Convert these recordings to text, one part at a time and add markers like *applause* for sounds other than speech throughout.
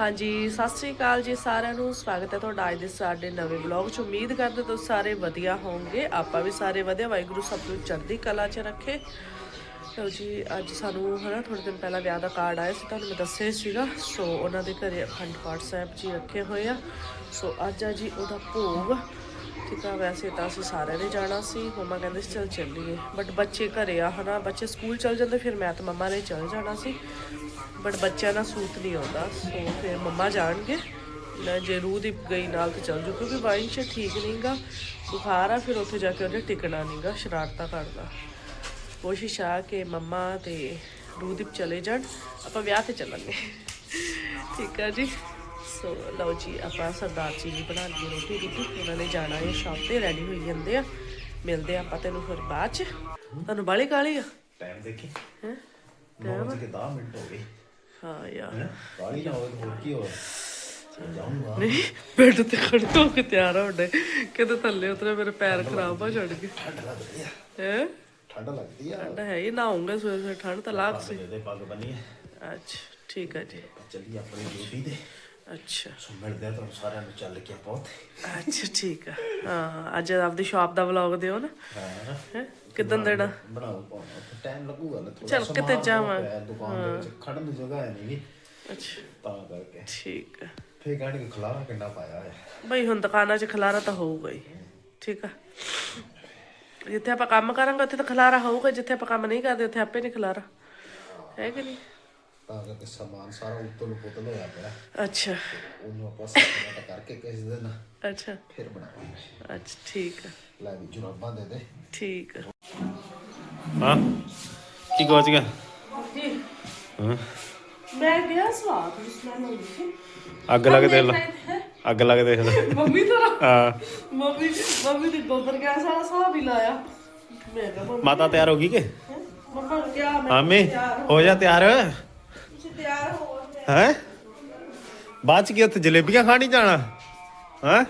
ਹਾਂਜੀ, ਸਤਿ ਸ੍ਰੀ ਅਕਾਲ ਜੀ ਸਾਰਿਆਂ ਨੂੰ। ਸਵਾਗਤ ਹੈ ਤੁਹਾਡਾ ਅੱਜ ਦੇ ਸਾਡੇ ਨਵੇਂ ਵਲੌਗ 'ਚ। ਉਮੀਦ ਕਰਦੇ ਤੁਸੀਂ ਸਾਰੇ ਵਧੀਆ ਹੋਵੋਗੇ। ਆਪਾਂ ਵੀ ਸਾਰੇ ਵਧੀਆ। ਵਾਹਿਗੁਰੂ ਸਭ ਨੂੰ ਚੜ੍ਹਦੀ ਕਲਾ 'ਚ ਰੱਖੇ। ਲਓ ਜੀ, ਅੱਜ ਸਾਨੂੰ ਹਨਾ ਥੋੜੇ ਦਿਨ ਪਹਿਲਾਂ ਵਿਆਹ ਦਾ ਕਾਰਡ ਆਇਆ ਸੀ, ਤੁਹਾਨੂੰ ਮੈਂ ਦੱਸਿਆ ਸੀਗਾ। ਸੋ ਉਹਨਾਂ ਦੇ ਘਰੇ ਅਖੰਡ ਪਾਠ ਸਾਹਿਬ ਜੀ ਰੱਖੇ ਹੋਏ ਆ। ਸੋ ਅੱਜ ਆ ਜੀ ਉਹਦਾ ਭੋਗ। ਠੀਕ ਆ, ਵੈਸੇ ਤਾਂ ਅਸੀਂ ਸਾਰਿਆਂ ਨੇ ਜਾਣਾ ਸੀ। ਮਮਾ ਕਹਿੰਦੇ ਸੀ, ਚੱਲ ਚੱਲੀਏ। ਬਟ ਬੱਚੇ ਘਰੇ ਆ, ਹਨਾ। ਬੱਚੇ ਸਕੂਲ ਚਲ ਜਾਂਦੇ, ਫਿਰ ਮੈਂ ਤੇ ਮਮਾ ਨੇ ਚਲ ਜਾਣਾ ਸੀ। ਬਟ ਬੱਚਿਆਂ ਨਾਲ ਸੂਤ ਨਹੀਂ ਆਉਂਦਾ ਸੋ ਫਿਰ ਮੰਮਾ ਜਾਣਗੇ। ਮੈਂ ਜੇ ਰੂਹ ਦੀ ਗਈ ਨਾਲ ਤੇ ਚੱਲ ਜੂ ਕਿਉਂਕਿ ਵਾਈਨ ਚ ਠੀਕ ਨਹੀਂਗਾ ਬੁਖਾਰ ਆ ਫਿਰ ਉੱਥੇ ਜਾ ਕੇ ਉਹਨੇ ਟਿਕਣਾ ਨਹੀਂਗਾ ਸ਼ਰਾਰਤਾਂ ਕਰਦਾ ਕੋਸ਼ਿਸ਼ ਆ ਕਿ ਮੰਮਾ ਤੇ ਰੂਦੀਪ ਚਲੇ ਜਾਣ ਆਪਾਂ ਵਿਆਹ ਤੇ ਚੱਲਾਂਗੇ। ਠੀਕ ਆ ਜੀ? ਸੋ ਲਓ ਜੀ ਆਪਾਂ ਸਰਦਾਰ ਜੀ ਦੀ ਬਣਾ ਲਈ ਰੋਟੀ ਰੋਟੀ ਉਹਨਾਂ ਨੇ ਜਾਣਾ ਹੈ ਸ਼ਾਪ ਤੇ ਰੈਡੀ ਹੋਈ ਜਾਂਦੇ ਆ। ਮਿਲਦੇ ਆ ਆਪਾਂ ਤੈਨੂੰ ਫਿਰ ਬਾਅਦ ਚ। ਤੁਹਾਨੂੰ ਬਾਲੀ ਕਾਲੀ ਆ? ਟਾਈਮ ਦੇਖੀ। ਹੈ? 9 ਵਜੇ ਕੇ 10 ਮਿੰਟ ਹੋ ਗਏ। ਹਾਂ ਯਾਰ। ਹੈ? ਕਾਲੀ ਨਾ ਹੋਵੇ ਹੋਰ ਕੀ ਹੋਵੇ ਜਾਊਂਗਾ। ਨਹੀਂ ਬੈੱਡ ਤੇ ਖੜੇ ਹੋ ਕੇ ਤਿਆਰ ਹੋਣੇ ਕਿਤੇ ਥੱਲੇ ਉਤਰੇ ਮੇਰੇ ਪੈਰ ਖਰਾਬ ਹੋ ਜਾਣਗੇ ਠੰਡ ਲੱਗਦੀ ਆ। ਹੈ? ਠੰਡ ਲੱਗਦੀ ਆ। ਠੰਡ ਹੈ ਹੀ ਨਹਾਉਂਗਾ ਸਵੇਰੇ ਸਵੇਰੇ ਠੰਡ ਤਾਂ ਲੱਗ ਸੀ। ਦੇ ਪੱਗ ਬੰਨੀ ਹੈ ਅੱਛਾ ਠੀਕ ਹੈ ਜੀ। ਚੱਲੀ ਆਪਣੀ ਡਿਊਟੀ ਤੇ। ਅੱਛਾ। ਸੋ ਮਿਲਦੇ ਆ ਤੁਹਾਨੂੰ ਸਾਰਿਆਂ ਨੂੰ ਚੱਲ ਕੇ ਬਹੁਤ। ਅੱਛਾ ਠੀਕ ਆ। ਹਾਂ ਅੱਜ ਆਪਦੀ ਸ਼ਾਪ ਦਾ ਵਲੌਗ ਦਿਓ ਨਾ। ਹਾਂ। ਹੈ ਕਿਦਾਂ ਦੇਣਾ? ਬਣਾਓ ਪਾਉਣਾ ਟਾਈਮ ਲੱਗੂਗਾ ਨਾ ਥੋੜਾ ਚੱਲ ਕਿਤੇ ਜਾਵਾਂ। ਦੁਕਾਨ ਦੇ ਵਿੱਚ ਖੜਨ ਦੀ ਜਗ੍ਹਾ ਹੈ ਨਹੀਂ। ਅੱਛਾ। ਤਾਂ ਕਰਕੇ। ਠੀਕ ਆ। ਫੇਰ ਕਹਿਣਗੇ ਖਲਾਰਾ ਕਿੰਨਾ ਪਾਇਆ ਹੈ ਬਈ ਹੁਣ ਦੁਕਾਨਾਂ 'ਚ ਖਲਾਰਾ ਤਾਂ ਹੋਊਗਾ ਹੀ। ਠੀਕ ਆ। ਜਿੱਥੇ ਆਪਾਂ ਕੰਮ ਕਰਾਂਗੇ ਉੱਥੇ ਤਾਂ ਖਲਾਰਾ ਹੋਊਗਾ ਜਿੱਥੇ ਆਪਾਂ ਕੰਮ ਨਹੀਂ ਕਰਦੇ ਉੱਥੇ ਆਪੇ ਨਹੀਂ ਖਲਾਰਾ। ਹੈ ਕਿ ਨਹੀਂ? ਤਾਂ ਕਰਕੇ ਸਮਾਨ ਸਾਰਾ ਉੱਤਲ ਪੁਤਲ ਹੋਇਆ ਪਿਆ। ਅੱਛਾ। ਉਹਨੂੰ ਆਪਾਂ ਸੈਟ ਕਰਕੇ ਕਿਸੇ ਦਿਨ ਅੱਛਾ। ਫਿਰ ਬਣਾਵਾਂਗੇ। ਅੱਛਾ ਠੀਕ ਆ। ਲੈ ਵੀ ਜੁਰਾਬਾਂ ਦੇ ਦੇ। ਠੀਕ ਆ। ਹਾਂ ਕੀ ਗੋਚ ਗਿਆ ਹਾਂ। ਮੈਂ ਗਿਆ ਸਵਾਦ ਸਮੈਲ ਆਉਂਦੀ ਸੀ। ਅੱਗ ਲੱਗ ਦੇਖ ਲੈ। ਅੱਗ ਲੱਗ ਦੇਖ ਲੈ। ਮੰਮੀ ਤੇਰਾ ਹਾਂ। ਮੰਮੀ ਮੰਮੀ ਦੀ ਗੋਬਰ ਗੈਸ ਵਾਲਾ ਸਾਹ ਵੀ ਲਾਇਆ। ਮੈਂ ਕਿਹਾ ਮਾਤਾ ਤਿਆਰ ਹੋ ਗਈ ਕਿ? ਹੈਂ? ਮੰਮਾ ਨੂੰ ਕਿਹਾ ਮੈਂ ਆਮੀ ਹੋ ਜਾ। ਤਿਆਰ। ਹੋ? ਬਾਅਦ ਚ ਕੀ ਉੱਥੇ ਜਲੇਬੀਆਂ ਖਾਣੀ ਜਾਣਾ? ਹੈ?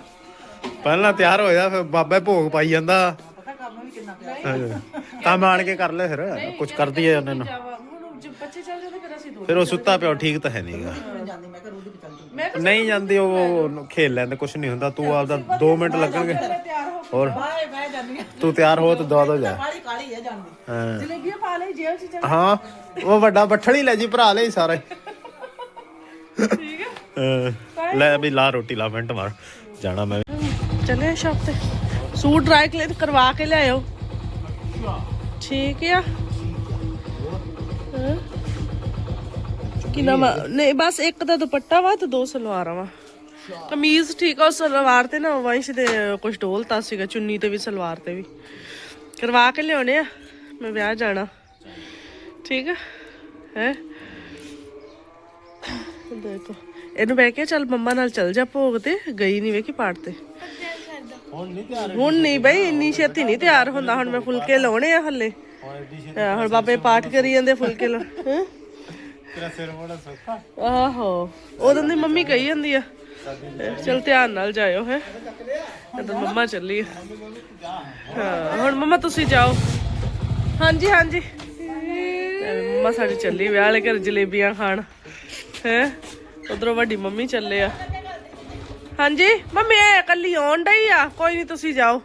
ਪਹਿਲਾਂ ਤਿਆਰ ਹੋ ਜਾ ਫਿਰ ਬਾਬਾ ਭੋਗ ਪਾਈ ਜਾਂਦਾ। ਕੰਮ ਆਣ ਕੇ ਕਰ ਲੈ ਫਿਰ ਕੁਝ ਕਰਦੀ ਹੈ ਉਹਨਾਂ ਨੂੰ। ਫਿਰ ਉਹ ਸੁੱਤਾ ਪਿਆ ਠੀਕ ਤਾਂ ਹੈ ਨਹੀਂਗਾ ਨਹੀਂ ਜਾਂਦੀ ਉਹ ਖੇਲ ਲੈਂਦੇ ਕੁਝ ਨਹੀਂ ਹੁੰਦਾ। ਤੂੰ ਆਪਦਾ 2 ਮਿੰਟ ਲੱਗਣਗੇ। ਹੋਰ। ਤੂੰ ਤਿਆਰ ਹੋ ਤੇ ਦਵਾ ਦੋ ਜਾ। ਹਾਂ। ਜਲੇਬੀਆਂ ਪਾ ਲਈ ਜੇਬ 'ਚ ਚੱਲ। ਹਾਂ ਉਹ ਵੱਡਾ ਬੱਠਲ ਹੀ ਲੈ ਜੀ ਭਰਾ ਲਈ ਸਾਰੇ। ਠੀਕ ਹੈ ਹਾਂ। ਲੈ ਵੀ ਲਾ ਰੋਟੀ ਲਾ ਮਿੰਟ ਮਾਰ। ਜਾਣਾ ਮੈਂ। ਚੱਲੇ ਸ਼ਾਪ ਤੇ। ਸੂਟ ਡਰਾਈ ਕਲੀਨ ਕਰਵਾ ਕੇ ਲਿਆਇਓ। ਠੀਕ ਆ। ਕੀ? ਨਹੀਂ ਬਸ ਇੱਕ ਦਾ ਦੁਪੱਟਾ ਵਾ ਤੇ ਦੋ ਸਲਵਾਰਾਂ ਵਾ। ਕਮੀਜ਼ ਠੀਕ ਆ ਸਲਵਾਰ ਤੇ ਨਾ ਵੰਸ਼ ਦੇ ਕੁਝ ਢੋਲਤਾ ਸੀਗਾ ਚੁੰਨੀ ਤੇ ਵੀ ਸਲਵਾਰ ਤੇ ਵੀ। ਕਰਵਾ ਕੇ ਲਿਆਉਣੇ ਆ। ਮੈਂ ਵਿਆਹ ਜਾਣਾ। ਠੀਕ ਆ। ਹੈ? ਦੇਖੋ। ਇਹਨੂੰ ਬਹਿ ਕੇ ਚੱਲ ਮੰਮਾ ਨਾਲ ਚੱਲ ਜਾ ਭੋਗ ਤੇ ਗਈ ਨਹੀਂ ਵੇਖੀ ਪਾੜ ਤੇ। ਹੁਣ ਨਹੀਂ ਬਈ ਇੰਨੀ ਛੇਤੀ ਨਹੀਂ ਤਿਆਰ ਹੁੰਦਾ। ਹੁਣ ਮੈਂ ਫੁਲਕੇ ਲਾਉਣੇ ਆ ਹੱਲੇ। ਹੁਣ ਬਾਬੇ ਪਾਠ ਕਰੀ ਜਾਂਦੇ ਫੁਲਕੇ ਲਾ? *laughs* ਤੇਰਾ ਸਿਰ ਬੜਾ ਸੌਖਾ। ਆਹੋ। ਉਦੋਂ ਦੀ ਮੰਮੀ ਕਹੀ ਜਾਂਦੀ ਆ ਚਲ ਧਿਆਨ ਨਾਲ ਜਾਇਓ ਹੈ। ਤਾਂ ਮੰਮਾ ਚੱਲੀ ਆ। ਹਾਂ ਹੁਣ ਮੰਮਾ ਤੁਸੀਂ ਜਾਓ। ਹਾਂਜੀ ਹਾਂਜੀ। ਮੰਮਾ ਸਾਡੀ ਚੱਲੀ ਵਿਆਹ ਵਾਲੇ ਘਰ ਜਲੇਬੀਆਂ ਖਾਣ। ਹੈ। ਉਧਰੋਂ ਵੱਡੀ ਮੰਮੀ ਚੱਲੇ ਆ। ਹਾਂਜੀ, ਮੰਮੀ, ਇਹ ਇਕੱਲੀ ਆਉਣ ਡਈ ਆ? ਕੋਈ ਨਹੀਂ ਤੁਸੀਂ ਜਾਓ।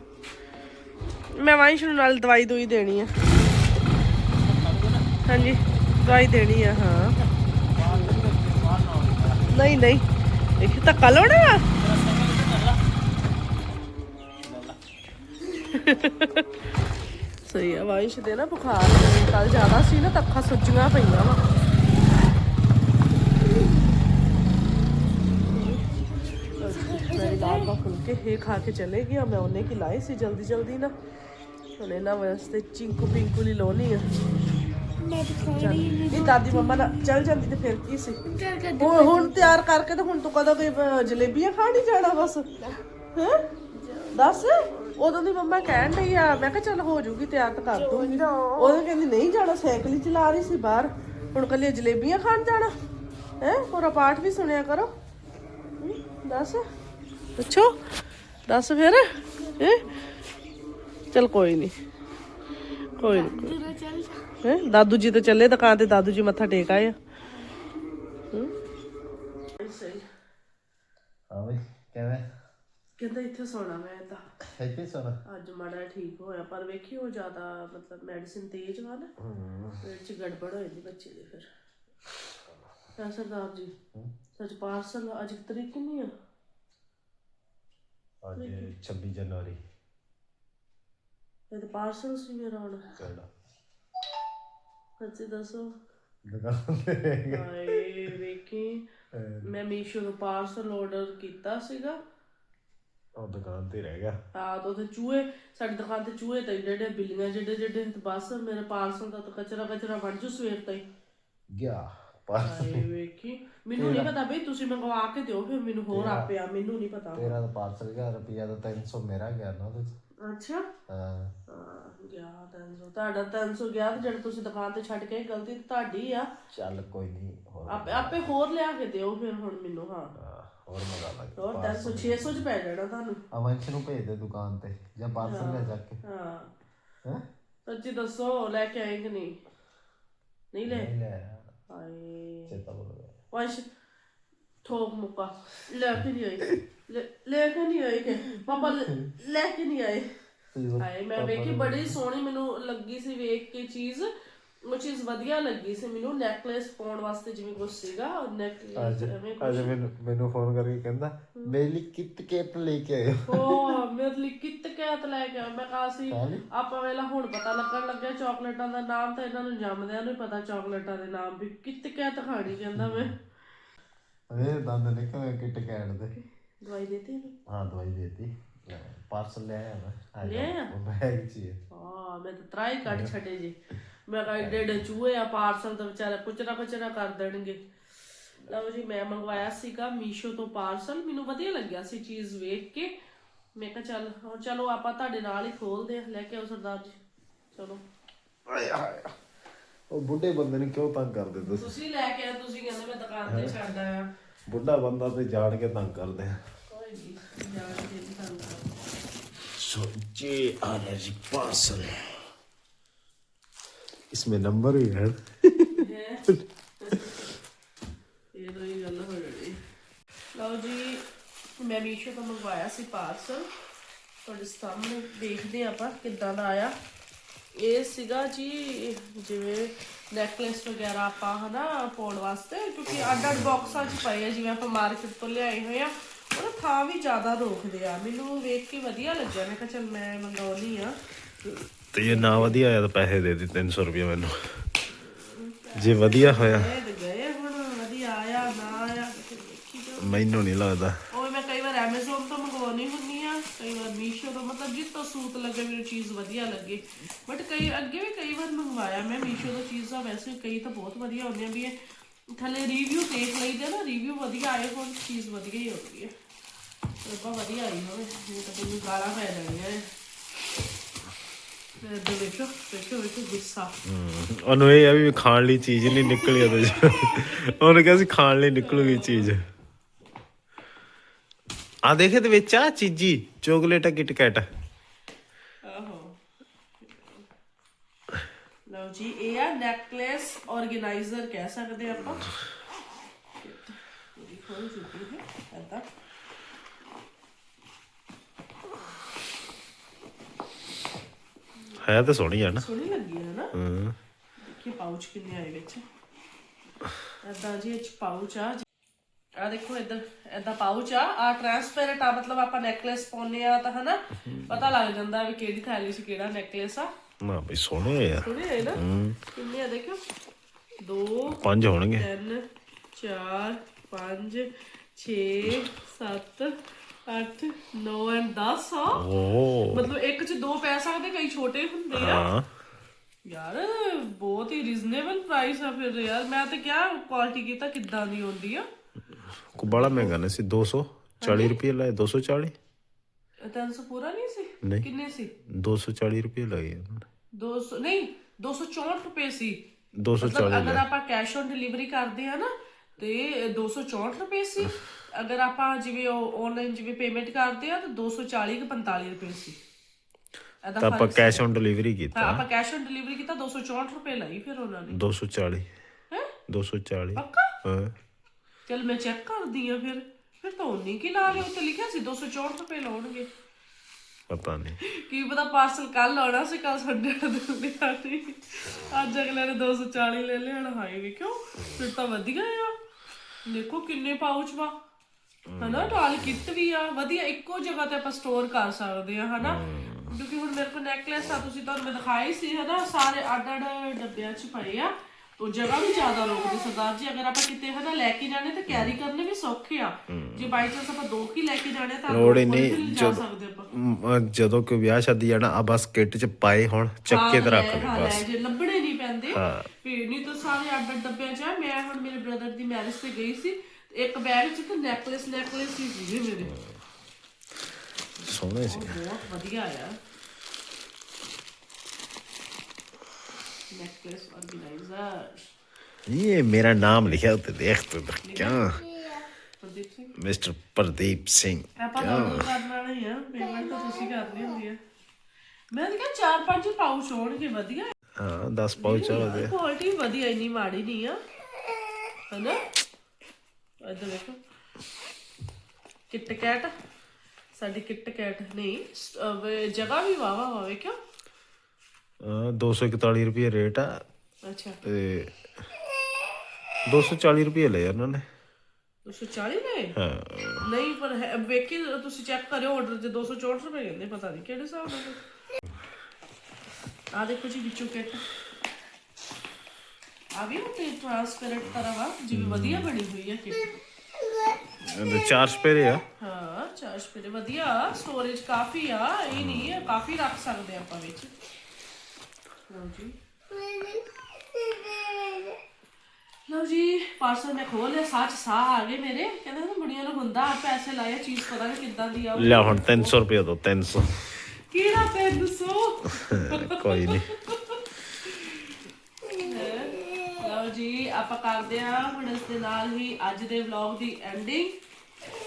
ਮੈਂ ਵਾਂਸ਼ ਨੂੰ ਨਾਲ ਦਵਾਈ ਦੋਈ ਦੇਣੀ ਆ। ਹਾਂਜੀ, ਦਵਾਈ ਦੇਣੀ ਆ, ਹਾਂ। ਨਹੀਂ ਨਹੀਂ। ਇਹ ਤਾਂ ਕੱਲ ਹੋਣਾ ਵਾ? ਸਹੀ ਆ ਵਾਇਸ਼ ਦੇ ਨਾ ਬੁਖਾਰ ਕੱਲ ਜ਼ਿਆਦਾ ਸੀ ਨਾ ਤਾਂ ਅੱਖਾਂ ਸੁੱਜੀਆਂ ਪਈਆਂ ਵਾ। ਦਾ ਫੁਲਕੇ ਇਹ ਖਾ ਕੇ ਚਲੇ ਗਿਆ। ਮੈਂ ਉਹਨੇ ਕੀ ਲਾਏ ਸੀ ਜਲਦੀ ਜਲਦੀ ਨਾ? ਹੁਣ ਇਹਨਾਂ ਵਾਸਤੇ ਚਿੰਕੂ ਪਿੰਕੂ ਲਈ ਲਾਉਣੀ ਆ। ਚੱਲ। ਨਹੀਂ ਦਾਦੀ ਮੰਮਾ ਨਾਲ ਚੱਲ ਜਾਂਦੀ ਤੇ ਫਿਰ ਕੀ ਸੀ? ਹੁਣ ਹੁਣ ਤਿਆਰ ਕਰਕੇ ਤੇ ਹੁਣ ਤੂੰ ਕਦੋਂ ਕੋਈ ਜਲੇਬੀਆਂ ਖਾਣ ਹੀ ਜਾਣਾ ਬਸ? ਹੈ? ਦੱਸ? ਉਦੋਂ ਦੀ ਮੰਮਾ ਕਹਿਣ ਡਈ ਆ ਮੈਂ ਕਿਹਾ ਚੱਲ ਹੋ ਜੂਗੀ ਤਿਆਰ ਤਾਂ ਕਰ ਦੂੰਗੀ। ਉਹ ਕਹਿੰਦੀ ਨਹੀਂ ਜਾਣਾ ਸਾਈਕਲ ਹੀ ਚਲਾ ਰਹੀ ਸੀ ਬਾਹਰ। ਹੁਣ ਕੱਲੀ ਜਲੇਬੀਆਂ ਖਾਣ ਜਾਣਾ। ਹੈ? ਪੂਰਾ ਪਾਠ ਵੀ ਸੁਣਿਆ ਕਰੋ। ਹਮ, ਦੱਸ? ਪੁੱਛੋ ਦੱਸ ਫਿਰ ਹੈ? ਚਲ ਕੋਈ ਨਹੀਂ ਕੋਈ ਨਹੀਂ ਹੈ? ਦਾਦੂ ਜੀ ਤੇ ਚੱਲੇ ਦੁਕਾਨ ਤੇ ਦਾਦੂ ਜੀ ਮੱਥਾ ਟੇਕ ਆਏ ਆ। ਕਿਵੇਂ? ਕਹਿੰਦਾ ਇੱਥੇ ਸੌਣਾ ਮੈਂ ਤਾਂ। ਇੱਥੇ ਸੁਣ? ਅੱਜ ਮਾੜਾ ਠੀਕ ਹੋਇਆ ਪਰ ਵੇਖੀ ਉਹ ਜ਼ਿਆਦਾ ਮਤਲਬ ਮੈਡੀਸਿਨ ਤੇਜ਼ ਵਾ ਨਾ ਪੇਟ 'ਚ ਗੜਬੜ ਹੋ ਜਾਂਦੀ ਬੱਚੇ ਦੇ ਫਿਰ। ਸਰਦਾਰ ਜੀ ਸੱਚ ਪਾਰਸਲ ਅੱਜ ਤਰੀਕ ਕਿੰਨੀ ਆ? ਅੱਜ 26 ਜਨਵਰੀ। ਇਹ ਤਾਂ ਪਾਰਸਲ ਸੀ ਮੇਰਾ ਹੁਣ। ਕਿਹੜਾ? ਸੱਚੀ ਦੱਸੋ। ਦੁਕਾਨ ਤੇ। ਹਾਏ ਵੇਖੀ। ਮੈਂ ਮੀਸ਼ੋ ਤੋਂ ਪਾਰਸਲ ਆਰਡਰ ਕੀਤਾ ਸੀਗਾ। ਉਹ ਦੁਕਾਨ ਤੇ ਰਹਿ ਗਿਆ। ਆ ਤਾਂ ਉੱਥੇ ਚੂਹੇ ਸਾਡੀ ਦੁਕਾਨ ਤੇ ਚੂਹੇ ਤੇ ਜਿਹੜੇ ਬਿੱਲੀਆਂ ਜਿਹੜੇ ਜਿਹੜੇ ਤੇ ਬਸ ਮੇਰੇ ਪਾਰਸਲ ਦਾ ਤਾਂ ਕਚਰਾ ਕਚਰਾ ਬਣ ਜੂ ਸਵੇਰ ਤਾਈ। ਗਿਆ। ਪਰ ਹਾਏ ਵੇਖੀ ਮੈਨੂੰ ਨਹੀਂ ਪਤਾ ਬਈ ਤੁਸੀਂ ਮੰਗਵਾ ਕੇ ਦਿਓ ਫਿਰ ਮੈਨੂੰ ਹੋਰ ਆਪੇ ਆ ਮੈਨੂੰ ਨਹੀਂ ਪਤਾ। ਤੇਰਾ ਤਾਂ ਪਾਰਸਲ ਗਿਆ ਰੁਪਿਆ ਤਾਂ 300 ਮੇਰਾ ਗਿਆ ਨਾ ਉਹਦੇ ਚ। ਅੱਛਾ? ਹਾਂ। ਹਾਂ ਗਿਆ 300 ਤੁਹਾਡਾ 300 ਗਿਆ ਤੇ ਜਿਹੜਾ ਤੁਸੀਂ ਦੁਕਾਨ ਤੇ ਛੱਡ ਕੇ ਗਲਤੀ ਤਾਂ ਤੁਹਾਡੀ ਆ। ਚੱਲ ਕੋਈ ਨਹੀਂ ਹੋਰ ਆਪੇ ਆਪੇ ਹੋਰ ਲਿਆ ਕੇ ਦਿਓ ਫਿਰ ਹੁਣ ਮੈਨੂੰ ਹਾਂ। ਹਾਂ, ਹੋਰ ਮੰਗਾ ਲਾਂਗੇ। ਹੋਰ 300 600 ਚ ਪੈ ਜਾਣਾ ਤੁਹਾਨੂੰ। ਅਮਨਸ਼ ਨੂੰ ਭੇਜ ਦੇ ਦੁਕਾਨ ਤੇ ਜਾਂ ਪਾਰਸਲ ਲੈ ਜਾ ਕੇ। ਹਾਂ। ਹੈ? ਸੱਚੀ ਦੱਸੋ ਲੈ ਕੇ ਆਏ ਕਿ ਨਹੀਂ? ਨਹੀਂ ਲੈ? ਨਹੀਂ ਲੈ ਆਇਆ। ਹਾਏ ਚੇਤਾ ਭੁੱਲ ਗਿਆ ਵੰਸ਼ ਠੋਕ ਮੁੱਕਾ ਲੈ ਕੇ ਨਹੀਂ ਆਈ ਲੈ- ਲੈ ਕੇ ਨਹੀਂ ਆਈ ਕਿ ਪਾਪਾ ਲੈ ਲੈ ਕੇ ਨਹੀਂ ਆਏ ਹਾਏ ਮੈਂ ਵੇਖੀ ਬੜੀ ਸੋਹਣੀ ਮੈਨੂੰ ਲੱਗੀ ਸੀ ਵੇਖ ਕੇ ਚੀਜ਼ ਉਹ ਚੀਜ਼ ਵਧੀਆ ਲੱਗੀ ਸੀ ਮੈਨੂੰ ਨੈਕਲੇਸ ਪਾਉਣ ਵਾਸਤੇ ਜਿਵੇਂ ਕੁਝ ਸੀਗਾ ਨੈਕਲੇਸ ਐਵੇਂ ਅੱਜ ਮੈਨੂੰ ਮੈਨੂੰ ਫੋਨ ਕਰਕੇ ਕਹਿੰਦਾ ਮੇਰੇ ਲਈ ਕਿਟ ਕੇਟ ਲੈ ਕੇ ਆਇਓ। ਉਹ ਮੇਰੇ ਲਈ ਕਿਤ ਕਹਿਤ ਲੈ ਕੇ ਆਇਆ। ਮੈਂ ਕਹਾ ਸੀ ਕਾਹਲੀ? ਆਪਾਂ ਵੇਲਾ ਹੁਣ ਪਤਾ ਲੱਗਣ ਲੱਗਿਆ ਚਾਕਲੇਟਾਂ ਦਾ ਨਾਮ ਤਾਂ ਇਹਨਾਂ ਨੂੰ ਜੰਮਦਿਆਂ ਨੂੰ ਹੀ ਪਤਾ ਚਾਕਲੇਟਾਂ ਦੇ ਨਾਮ ਵੀ ਕਿਤ ਕਹਿਤ ਖਾਣੀ ਕਹਿੰਦਾ ਮੈਂ। ਵੇ ਦੰਦ ਨਿਕਲ ਕਿਟ ਕੈਟ ਦੇ? ਦਵਾਈ ਦੇਤੀ ਇਹਨੂੰ? ਹਾਂ ਦਵਾਈ ਦੇਤੀ। ਪਾਰਸਲ ਲੈ ਆਇਆ ਮੈਂ। ਆ ਲੈ ਆਇਆ? ਉਹ ਬੈਗ ਚ ਹੀ ਹੈ। ਹਾਂ ਮੈਂ ਤਾਂ ਤਰਾਈ ਕੱਢ ਛੱਡੇ ਜੀ। ਮੈਂ ਕਹਾ ਏਡੇ ਏਡੇ ਚੂਹੇ ਆ ਪਾਰਸਲ ਤਾਂ ਵਿਚਾਰਾ ਕੁਚਰਾ ਕੁਚਰਾ ਕਰ ਦੇਣਗੇ। ਲਓ ਜੀ ਮੈਂ ਮੰਗਵਾਇਆ ਸੀਗਾ ਮੀਸ਼ੋ ਤੋਂ ਪਾਰਸਲ ਮੈਨੂੰ ਵਧੀਆ ਲੱਗਿਆ ਸੀ ਚੀਜ਼ ਵੇਖ ਕੇ। ਮੈਂ ਕਿਹਾ ਚੱਲ ਹੁਣ ਚਲੋ ਆਪਾਂ ਤੁਹਾਡੇ ਨਾਲ ਹੀ ਖੋਲਦੇ ਆ ਲੈ ਕੇ ਆਓ ਸਰਦਾਰ ਜੀ। ਚਲੋ। ਆਏ ਹਾਏ ਉਹ ਬੁੱਢੇ ਬੰਦੇ ਨੂੰ ਕਿਉਂ ਤੰਗ ਕਰਦੇ ਤੁਸੀਂ? ਤੁਸੀਂ ਲੈ ਕੇ ਆਏ ਤੁਸੀਂ ਕਹਿੰਦੇ ਮੈਂ ਦੁਕਾਨ ਤੇ ਛੱਡ ਆਇਆ। ਬੁੱਢਾ ਬੰਦਾ ਤੇ ਜਾਣ ਕੇ ਤੰਗ ਕਰਦੇ ਆ। ਕੋਈ ਨਹੀਂ ਜਾਣ ਕੇ ਨਹੀਂ ਤੁਹਾਨੂੰ So, J Allergy Parcel. इसमें नंबर भी है ਇਹ ਤਾਂ ਹੀ ਗੱਲ ਹੋ ਜਾਣੀ ਲਓ ਜੀ ਮੈਂ ਮੀਸ਼ੋ ਤੋਂ ਮੰਗਵਾਇਆ ਸੀ ਪਾਰਸਲ ਤੁਹਾਡੇ ਸਾਹਮਣੇ ਦੇਖਦੇ ਹਾਂ ਆਪਾਂ ਕਿੱਦਾਂ ਦਾ ਆਇਆ ਇਹ ਸੀਗਾ ਜੀ ਜਿਵੇਂ ਨੈਕਲੇਸ ਵਗੈਰਾ ਆਪਾਂ ਹਨਾ ਪਾਉਣ ਵਾਸਤੇ ਕਿਉਂਕਿ ਅੱਡ ਅੱਡ ਬਾਕਸਾਂ 'ਚ ਪਏ ਆ ਜਿਵੇਂ ਆਪਾਂ ਮਾਰਕੀਟ ਤੋਂ ਲਿਆਏ ਹੋਏ ਆ ਉਹਦਾ ਥਾਂ ਵੀ ਜ਼ਿਆਦਾ ਰੋਕਦੇ ਆ ਮੈਨੂੰ ਵੇਖ ਕੇ ਵਧੀਆ ਲੱਗਿਆ ਮੈਂ ਕਿਹਾ ਚਲ ਮੈਂ ਮੰਗਾਉਣੀ ਆ ਤੇ ਜੇ ਨਾ ਵਧੀਆ ਆਇਆ ਤਾਂ ਪੈਸੇ ਦੇ ਦੇ 300 ਰੁਪਏ ਮੈਨੂੰ। ਜੇ ਵਧੀਆ ਹੋਇਆ। ਇਹ ਤੇ ਗਏ ਹੁਣ ਵਧੀਆ ਆਇਆ ਨਾ ਆਇਆ ਫਿਰ ਦੇਖੀ ਜਾਓ। ਮੈਨੂੰ ਨਹੀਂ ਲੱਗਦਾ। ਉਹ ਮੈਂ ਕਈ ਵਾਰ Amazon ਤੋਂ ਮੰਗਵਾਉਣੀ ਹੁੰਦੀ ਆ ਕਈ ਵਾਰ Meesho ਤੋਂ ਮਤਲਬ ਜਿੱਤੋਂ ਸੂਟ ਲੱਗੇ ਮੈਨੂੰ ਚੀਜ਼ ਵਧੀਆ ਲੱਗੇ। ਬਟ ਕਈ ਅੱਗੇ ਵੀ ਕਈ ਵਾਰ ਮੰਗਵਾਇਆ ਮੈਂ Meesho ਤੋਂ ਚੀਜ਼ਾਂ ਵੈਸੇ ਕਈ ਤਾਂ ਬਹੁਤ ਵਧੀਆ ਹੁੰਦੀਆਂ ਵੀ ਇਹ ਥੱਲੇ ਰਿਵਿਊ ਦੇਖ ਲਈਦੇ ਨਾ ਰਿਵਿਊ ਵਧੀਆ ਆਏ ਹੋਣ ਚੀਜ਼ ਵਧੀਆ ਹੀ ਹੁੰਦੀ ਹੈ ਰੱਬਾ ਵਧੀਆ ਆਈ ਹੋਵੇ ਇਹ ਤਾਂ ਤੈਨੂੰ ਗਾਲਾਂ ਪੈ ਜਾਣੀਆਂ ਨੇ। ਤੇ ਦੇਖੋ ਦੇਖੋ ਦੇਖੋ ਗੁੱਸਾ। ਉਹਨੂੰ ਇਹ ਆ ਵੀ ਖਾਣ ਲਈ ਚੀਜ਼ ਨਹੀਂ ਨਿਕਲੀ ਉਹਦੇ ਚ। ਉਹਨੇ ਕਿਹਾ ਸੀ ਖਾਣ ਲਈ ਨਿਕਲੂਗੀ ਚੀਜ਼। ਆ ਦੇਖੇ ਤੇ ਵਿੱਚ ਆ ਚੀਜੀ ਚੋਕਲੇਟ ਕਿਟ ਕੈਟ। ਆਹੋ। ਲਓ ਜੀ ਇਹ ਆ ਨੈਕਲੇਸ ਆਰਗੇਨਾਈਜ਼ਰ ਕਹਿ ਸਕਦੇ ਆਪਾਂ। ਪੂਰੀ ਖੋਲ ਚੁੱਕੀ ਹੈ ਏਦਾਂ। ਹੈ ਤਾਂ ਸੋਹਣੀ ਆ ਨਾ। ਸੋਹਣੀ ਲੱਗੀ ਹੈ ਨਾ। ਹੂੰ। ਦੇਖੀ ਪਾਉਚ ਕਿੰਨੇ ਆਏ ਵਿੱਚ। ਏਦਾਂ ਜੀ ਇਹ ਚ ਪਾਉਚ ਆ। ਆ ਦੇਖੋ ਇੱਧਰ ਏਦਾਂ ਪਾਉਚ ਆ। ਆ ਟ੍ਰਾਂਸਪੇਰੈਂਟ ਆ ਮਤਲਬ ਆਪਾਂ ਨੈਕਲੇਸ ਪਾਉਨੇ ਆ ਤਾਂ ਹਨਾ ਪਤਾ ਲੱਗ ਜਾਂਦਾ ਵੀ ਕਿਹੜੀ ਥੈਲੀ 'ਚ ਕਿਹੜਾ ਨੈਕਲੇਸ ਆ। ਨਾ ਬਈ ਸੋਹਣੇ ਆ। ਥੋੜੇ ਹੈ ਨਾ। ਕਿੰਨੇ ਆ ਦੇਖੋ ਦੋ ਪੰਜ ਹੋਣਗੇ। ਤਿੰਨ ਚਾਰ ਪੰਜ 6 7 8 9 ਐਂਡ 10 ਆ। ਮਤਲਬ ਇੱਕ ਦੋ ਕਈ ਛੋਟੇ ਹੁੰਦੇ ਆ। ਹਾਂ। ਯਾਰ ਬਹੁਤ ਹੀ ਰੀਜ਼ਨੇਬਲ ਪ੍ਰਾਈਸ ਆ ਫਿਰ ਯਾਰ। ਮੈਂ ਤੇ ਕਿਹਾ ਕੁਆਲਿਟੀ ਕੀਤਾ ਕਿੱਦਾਂ ਦੀ ਹੁੰਦੀ ਆ। ਕੋ ਬੜਾ ਮਹਿੰਗਾ ਨਹੀਂ ਸੀ 240 ਰੁਪਏ ਲਾਏ 240 300 ਪੂਰਾ ਨਹੀਂ ਸੀ। ਕਿੰਨੇ ਸੀ? 240 ਰੁਪਏ ਲਏ 200 ਨਹੀਂ 264 ਰੁਪਏ ਸੀ। 240 ਮਤਲਬ ਅਗਰ ਆਪਾਂ ਕੈਸ਼ ਔਨ ਡਿਲੀਵਰੀ ਕਰਦੇ ਆ ਨਾ ਤੇ 264 ਰੁਪਏ ਸੀ। ਅਗਰ ਆਪਾਂ ਜਿਵੇਂ ਉਹ ਆਨਲਾਈਨ ਜਿਵੇਂ ਪੇਮੈਂਟ ਕਰਦੇ ਆ ਤਾਂ 240 ਕਿ 45 ਰੁਪਏ ਸੀ। ਤਾਂ ਆਪਾਂ। ਕੈਸ਼ ਔਨ ਡਿਲੀਵਰੀ ਕੀਤਾ। ਹਾਂ ਆਪਾਂ ਕੈਸ਼ ਔਨ ਡਿਲੀਵਰੀ ਕੀਤਾ 264 ਰੁਪਏ ਲਈ ਫਿਰ ਉਹਨਾਂ ਨੇ। 240 ਹੈ? 240 ਪੱਕਾ? ਹਾਂ। ਚਲ ਮੈਂ ਚੈੱਕ ਕਰਦੀ ਆ ਫਿਰ। ਫਿਰ ਤਾਂ ਉਨੀ ਕੀ ਲਾ ਲਿਓ ਤੇ ਲਿਖਿਆ ਸੀ 264 ਰੁਪਏ ਲਾਉਣਗੇ। ਪਤਾ ਨਹੀਂ ਕੀ ਪਤਾ ਪਾਰਸਲ ਕੱਲ ਆਉਣਾ ਸੀ ਕੱਲ ਸੰਡੇ ਲਿਆ ਨਹੀਂ ਅੱਜ ਅਗਲੇ ਨੇ 240 ਲੈ ਲਿਆ ਹਾਏ ਵੀ ਕਿਉਂ? ਫਿਰ ਤਾਂ ਵਧੀਆ ਆ। ਦੇਖੋ ਕਿੰਨੇ ਪਾਊਚ ਵਾ। ਹਨਾ ਨਾਲ ਕਿੱਟ ਵੀ ਆ। ਵਧੀਆ ਇੱਕੋ ਜਗ੍ਹਾ ਤੇ ਆਪਾਂ ਸਟੋਰ ਕਰ ਸਕਦੇ ਆ ਹਨਾ? ਕਿਉਂਕਿ ਹੁਣ ਮੇਰੇ ਕੋਲ ਨੈਕਲੇਸ ਆ ਤੁਸੀਂ ਤੁਹਾਨੂੰ ਮੈਂ ਦਿਖਾਈ ਸੀ ਹਨਾ? ਸਾਰੇ ਅੱਡ ਅੱਡ ਡੱਬਿਆਂ 'ਚ ਪਏ ਆ। ਉਹ ਜਗ੍ਹਾ ਵੀ ਜ਼ਿਆਦਾ ਰੋਕਦੀ ਸਰਦਾਰ ਜੀ ਅਗਰ ਆਪਾਂ ਕਿਤੇ ਹਨਾ ਲੈ ਕੇ ਜਾਣੇ ਤਾਂ ਕੈਰੀ ਕਰਨੇ ਵੀ ਸੌਖੇ ਆ। ਜੇ ਬਾਈ ਚਾਂਸ ਆਪਾਂ ਦੋ ਕੀ ਲੈ ਕੇ ਜਾਣੇ ਤਾਂ ਲੋੜ ਹੀ ਨਹੀਂ, ਵੀ ਜਾ ਸਕਦੇ ਆਪਾਂ। ਮ, ਅਹ ਜਦੋਂ ਕੋਈ ਵਿਆਹ ਸ਼ਾਦੀ ਜਾਣਾ ਆ ਬਸ ਕਿੱਟ ਚ ਪਾਏ ਹੁਣ ਚੱਕੇ ਤੇ ਰੱਖ ਹਾਂ, ਬਸ। ਲੈ ਜੇ ਲੱਭਣੇ ਨਹੀਂ ਪੈਂਦੇ। ਫਿਰ ਨਹੀਂ ਤਾਂ ਸਾਰੇ ਅੱਡ ਅੱਡ ਡੱਬਿਆਂ 'ਚ ਆ। ਮੈਂ ਹੁਣ ਮੇਰੇ ਬ੍ਰਦਰ ਦੀ ਮੈਰਿਜ ਤੇ ਗਈ ਸੀ ਤੇ ਇੱਕ ਬੈਗ 'ਚ ਤਾਂ ਨੈਕਲੇਸ ਨੈਕਲੇਸ ਹੀ ਸੀਗੇ ਮੇਰੇ। ਸੋਹਣੇ ਸੀ। ਉਹ ਬਹੁਤ ਵਧੀਆ ਆ। ਨੈਕਲੇਸ ਆਰਗੇਨਾਈਜ਼ਰ ਇਹ ਮੇਰਾ ਨਾਮ ਲਿਖਿਆ ਉੱਤੇ ਦੇਖ ਤੂੰ ਕਿਆ। ਪ੍ਰਦੀਪ ਸਿੰਘ। ਮਿਸਟਰ ਪ੍ਰਦੀਪ ਸਿੰਘ ਆਪਾਂ ਤਾਂ ਉਦੋਂ ਕਰਨ ਆ। ਪੇਮੈਂਟ ਤਾਂ ਤੁਸੀਂ ਕਰਨੀ ਹੁੰਦੀ ਆ। ਮੈਂ ਤਾਂ ਕਿਹਾ ਚਾਰ ਪੰਜ ਪਾਉਚ ਹੋਣਗੇ ਵਧੀਆ। ਹਾਂ 10 ਪਾਉਚ ਉਹਦੇ ਕੁਆਲਿਟੀ ਵਧੀਆ ਇੰਨੀ ਮਾੜੀ ਨਹੀਂ ਆ। ਹਨਾ? ਇੱਧਰ ਵੇਖੋ ਕਿੱਟ ਕੈਟ। ਸਾਡੀ ਕਿੱਟ ਕੈਟ ਨਹੀਂ। ਸ- ਅਹ ਵੇ- ਜਗ੍ਹਾ ਵੀ ਵਾਵਾ ਹੋਵੇ ਕਿਉਂ? ਅਹ 241 ਰੁਪਏ ਰੇਟ ਆ। ਅੱਛਾ। ਤੇ 240 ਰੁਪਏ ਲਏ ਉਹਨਾਂ ਨੇ। 240 ਨੇ ਹਾਂ। ਨਹੀਂ ਪਰ ਹੈ- ਵੇਖੀ ਤੁਸੀਂ ਚੈੱਕ ਕਰਿਓ ਆਰਡਰ ਤੇ 264 ਰੁਪਏ ਕਹਿੰਦੇ ਪਤਾ ਨਹੀਂ ਕਿਹੜੇ ਹਿਸਾਬ ਨਾਲ। ਆ ਦੇਖੋ ਜੀ ਵਿੱਚੋਂ ਕਿੱਟ। ਆ ਵੀ ਉਹ ਤੇ ਟ੍ਰਾਂਸਪੇਰੈਂਟ ਤਰ੍ਹਾਂ ਵਾ ਜਿਵੇਂ ਵਧੀਆ ਬਣੀ ਹੋਈ ਹੈ ਕਿੱਟ। ਇਹਦੇ ਚਾਰ ਸਪੇਰੇ ਆ। ਹਾਂ। ਚਾਰਜ ਪੇ ਵਧੀਆ ਸਟੋਰੇਜ ਕਾਫੀ ਆ ਇਹ ਨਹੀਂ ਹੈ ਕਾਫੀ ਰੱਖ ਸਕਦੇ ਆਪਾਂ ਵਿੱਚ। ਲਓ ਜੀ। ਲਓ ਜੀ ਪਾਰਸਲ ਮੈਂ ਖੋਲ ਲਿਆ ਸੱਚ ਸਾਹ ਆ ਗਏ ਮੇਰੇ। ਕਹਿੰਦੇ ਨਾ ਬੜੀਆਂ ਨੂੰ ਹੁੰਦਾ ਪੈਸੇ ਲਾਇਆ ਚੀਜ਼ ਪਤਾ ਨਹੀਂ ਕਿੱਦਾਂ ਦੀ ਆ। ਲਿਆ ਹੁਣ 300 ਰੁਪਏ ਦੋ 300 ਕਿਹੜਾ 300 *laughs* ਕੋਈ ਨਹੀਂ। ਲਓ ਜੀ ਆਪਾਂ ਕਰਦੇ ਆ ਹੁਣ ਇਸ ਦੇ ਨਾਲ ਹੀ ਅੱਜ ਦੇ ਵਲੌਗ ਦੀ ਐਂਡਿੰਗ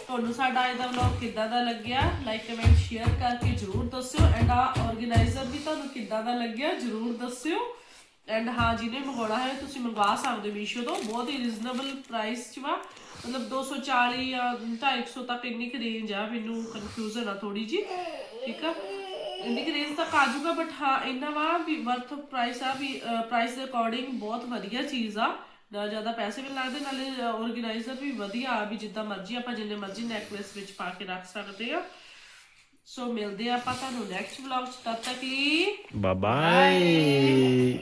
ਤੁਹਾਨੂੰ ਸਾਡਾ ਅੱਜ ਦਾ ਵਲੌਗ ਕਿੱਦਾਂ ਦਾ ਲੱਗਿਆ ਲਾਈਕ ਕਮੈਂਟ ਸ਼ੇਅਰ ਕਰਕੇ ਜਰੂਰ ਦੱਸਿਓ ਐਂਡ ਆ ਆਰਗੇਨਾਈਜ਼ਰ ਵੀ ਤੁਹਾਨੂੰ ਕਿੱਦਾਂ ਦਾ ਲੱਗਿਆ ਜਰੂਰ ਦੱਸਿਓ ਐਂਡ ਹਾਂ, ਜਿਹਨੇ ਮੰਗਵਾਉਣਾ ਹੈ ਤੁਸੀਂ ਮੰਗਵਾ ਸਕਦੇ ਹੋ ਮੀਸ਼ੋ ਤੋਂ, ਬਹੁਤ ਹੀ ਰੀਜ਼ਨੇਬਲ ਪ੍ਰਾਈਸ 'ਚ ਵਾ, ਮਤਲਬ 240 ਜਾਂ 250 ਤੱਕ ਇੰਨੀ ਕੁ ਰੇਂਜ ਆ, ਮੈਨੂੰ ਕਨਫਿਊਜ਼ਨ ਆ ਥੋੜੀ ਜੀ ਠੀਕ ਆ? ਇੰਨੀ ਕੁ ਰੇਂਜ ਤੱਕ ਆ ਜੂਗਾ ਬਟ ਹਾਂ, ਇੰਨਾ ਵਾ ਵੀ ਵਰਥ ਪ੍ਰਾਈਸ ਆ ਵੀ ਪ੍ਰਾਈਸ ਦੇ ਅਕੋਰਡਿੰਗ ਬਹੁਤ ਵਧੀਆ ਚੀਜ਼ ਆ। ਨਾ ਜ਼ਿਆਦਾ ਪੈਸੇ ਵੀ ਲੱਗਦੇ ਨਾਲੇ ਆਰਗੇਨਾਈਜ਼ਰ ਵੀ ਵਧੀਆ ਆ ਵੀ ਜਿੱਦਾਂ ਮਰਜ਼ੀ ਆਪਾਂ ਜਿੰਨੇ ਮਰਜ਼ੀ ਨੈਕਲੇਸ ਵਿੱਚ ਪਾ ਕੇ ਰੱਖ ਸਕਦੇ ਆ। ਸੋ ਮਿਲਦੇ ਆ ਆਪਾਂ ਤੁਹਾਨੂੰ ਨੈਕਸਟ ਵਲੌਗ ਚ ਤਦ ਤੱਕ ਲਈ ਬਾਏ ਬਾਏ